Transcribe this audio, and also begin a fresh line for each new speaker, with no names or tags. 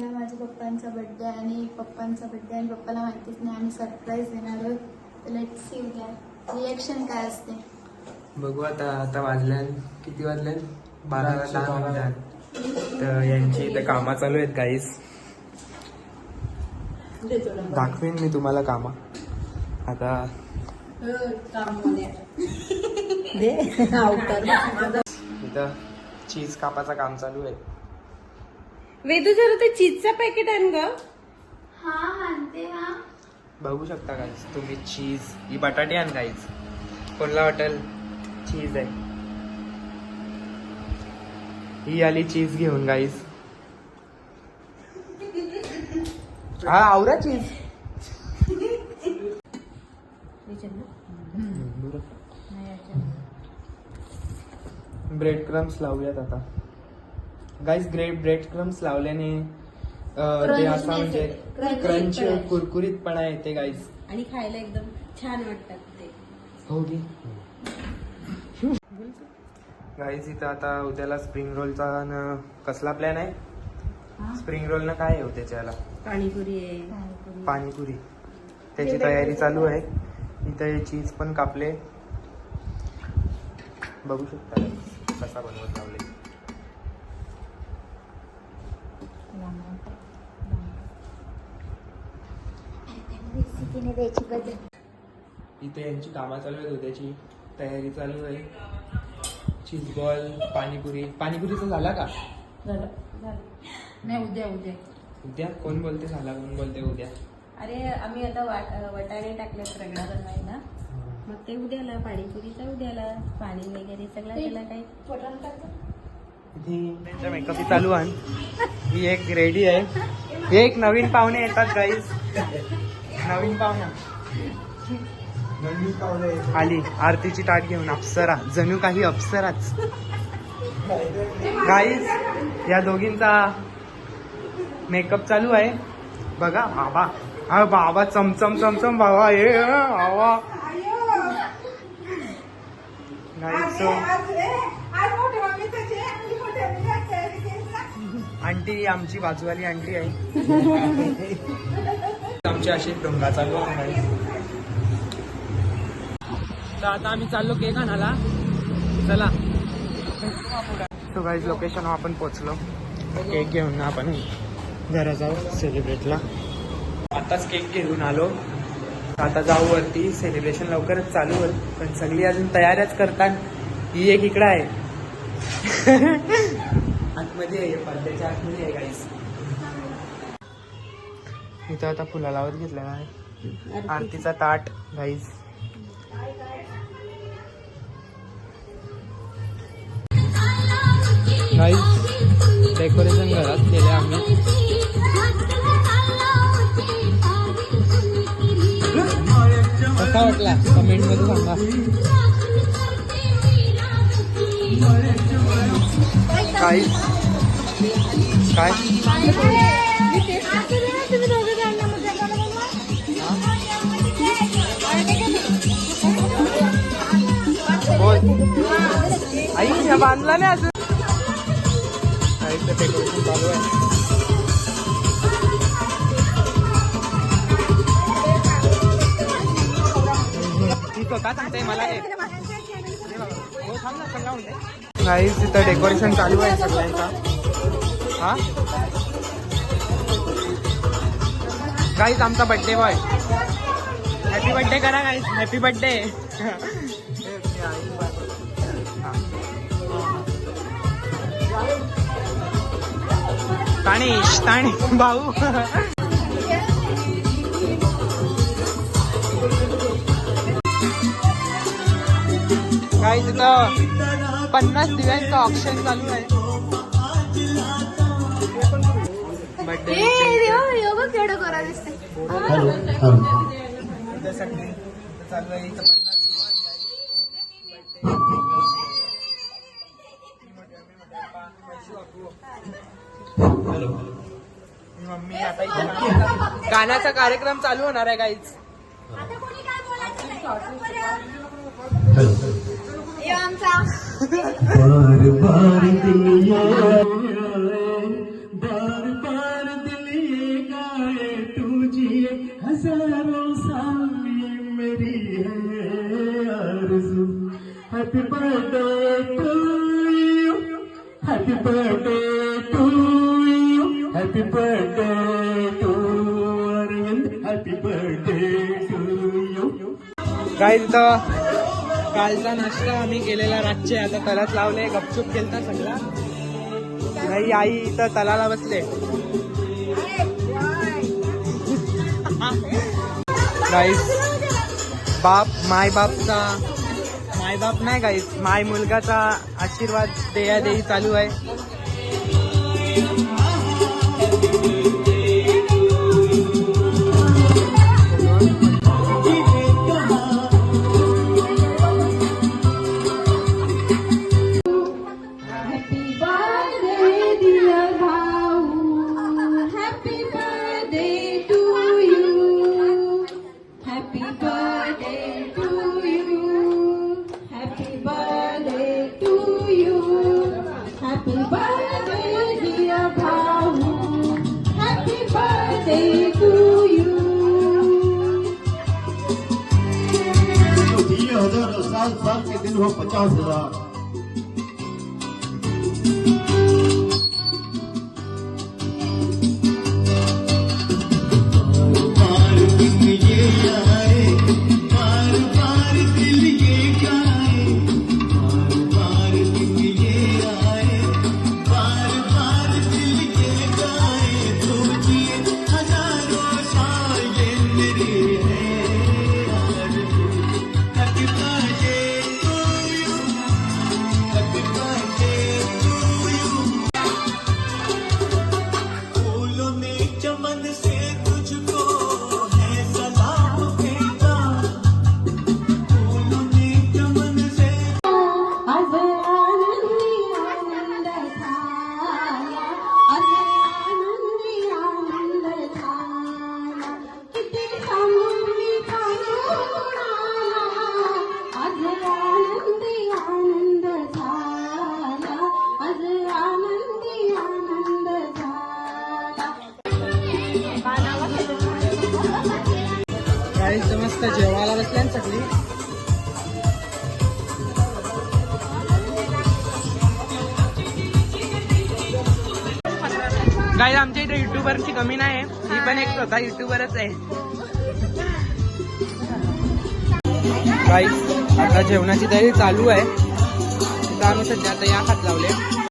उद्या माझ्या पप्पांचा बर्थडे आणि पप्पांचा बर्थडे आणि पप्पाला माहितीच नाही आम्ही सरप्राईज देणार आहोत. तर लेट सी उद्या. रिएक्शन काय असते?
बघू आता आता वाजल्या किती वाजले बारा दहा तर यांची इथे कामं चालू आहेत काहीच दाखवेन मी तुम्हाला कामा. आता इथं चीज कापाचं काम चालू आहे.
वेदू जरा ते चीजचं पॅकेट आण ग.
हा आणते हा.
बघू शकता काहीच तुम्ही चीज ही बटाटे आण काहीच कोणला वाटेल? चीज आहे. ही आली चीज घेऊन गाईस हा आवरा चीज ब्रेड क्रम्स लावूयात आता. गाईस ग्रेट ब्रेड क्रम्स लावल्याने अं, ते असं म्हणजे
येते.
Crunch
Crunch.
कुरकुरीतपणा येते गाईस
आणि खायला एकदम छान वाटतात ते.
हो की? गाईज इथं आता उद्याला स्प्रिंग रोलचा न कसला प्लॅन आहे? स्प्रिंग रोल न काय आहे उद्याच्या याला
पाणीपुरी आहे.
पाणीपुरी. त्याची तयारी चालू आहे. इथं हे चीज पण कापले. बघू शकता कसा बनवत लावले इथे यांची कामं चालू आहेत उद्याची तयारी चालू आहे. Cheese ball panipuri. पाणीपुरीचा झाला का?
झालं. झालं नाही उद्या उद्या.
उद्या? कोण बोलते? झाला कोण बोलते उद्या?
अरे आम्ही आता वाट वटाणे टाकलेत रगडा बनवायला मग ते उद्याला पाणीपुरीचा उद्याला पाणी वगैरे सगळं त्याला काही
त्यांच्या मेकअप चालू आहे. ही एक रेडी आहे. हे एक नवीन पाहुणे येतात गाईज नवीन पाहुणा. आली आरतीची ताट घेऊन अप्सरा. जणू काही अप्सराच. गाईज या दोघींचा मेकअप चालू आहे. बघा बाबा. हा बाबा चमचम चमचम बाबा हे बाबा. गाईज आंटी आमची बाजूवाली आंटी आहे. आमची अशी डोंगा चालू आहे. तर आता आम्ही चाललो केक आणायला. चला. तो गाईज लोकेशन आपण पोचलो केक घेऊन ना आपण घरा जाऊ सेलिब्रेटला आताच केक घेऊन आलो. आता जाऊ वरती. सेलिब्रेशन लवकरच चालू होईल. पण सगळी अजून तयाऱ्याच करतात. ही एक इकडं आहे. आतमध्ये आहे पडद्याच्या आतमध्ये आहे गाईस इथं आता फुला लावत घेतलेला आहे आरतीचा ताट गाईस गाईस डेकोरेशन घरात केले आम्ही. कसा वाटला? कमेंटमध्ये सांगा. काय काय? आई बांधला नाही अजून. आईचं डेकोरेशन चालू आहे? मला हे. हो, तिथं डेकोरेशन चालू आहे सगळ्यांचा. हा? काहीच आमचा बड्डे बॉय हॅपी बड्डे करा काहीच हॅपी बड्डे ताणेश ताणे भाऊ. काही इथं पन्नास दिव्यांचं ऑप्शन चालू आहे.
केवढं करा दिसते
चालू आहे इथं गाण्याचा कार्यक्रम चालू होणार आहे काहीच
आमचा.
Happy birthday to you. Happy birthday to you. Happy birthday to Arvind. Happy birthday to you.
काय इथं कालचा नाश्ता आम्ही केलेला रातचे आता तलात लावले गपचूप केलता सगळा नाही आई इथं तलाला बसले गाईस बाप माय बापचा माय नाही गाईस माय मुलगाचा आशीर्वाद देया देई चालू आहे.
हजारों साल साल के दिन हो पचास हजार।
काही आमच्या इथे युट्यूबरची कमी नाही आहे ही पण एक स्वतः युट्यूबरच आहे. काही आता जेवणाची तयारी चालू आहे. तर आम्ही सध्या आता या हात लावले.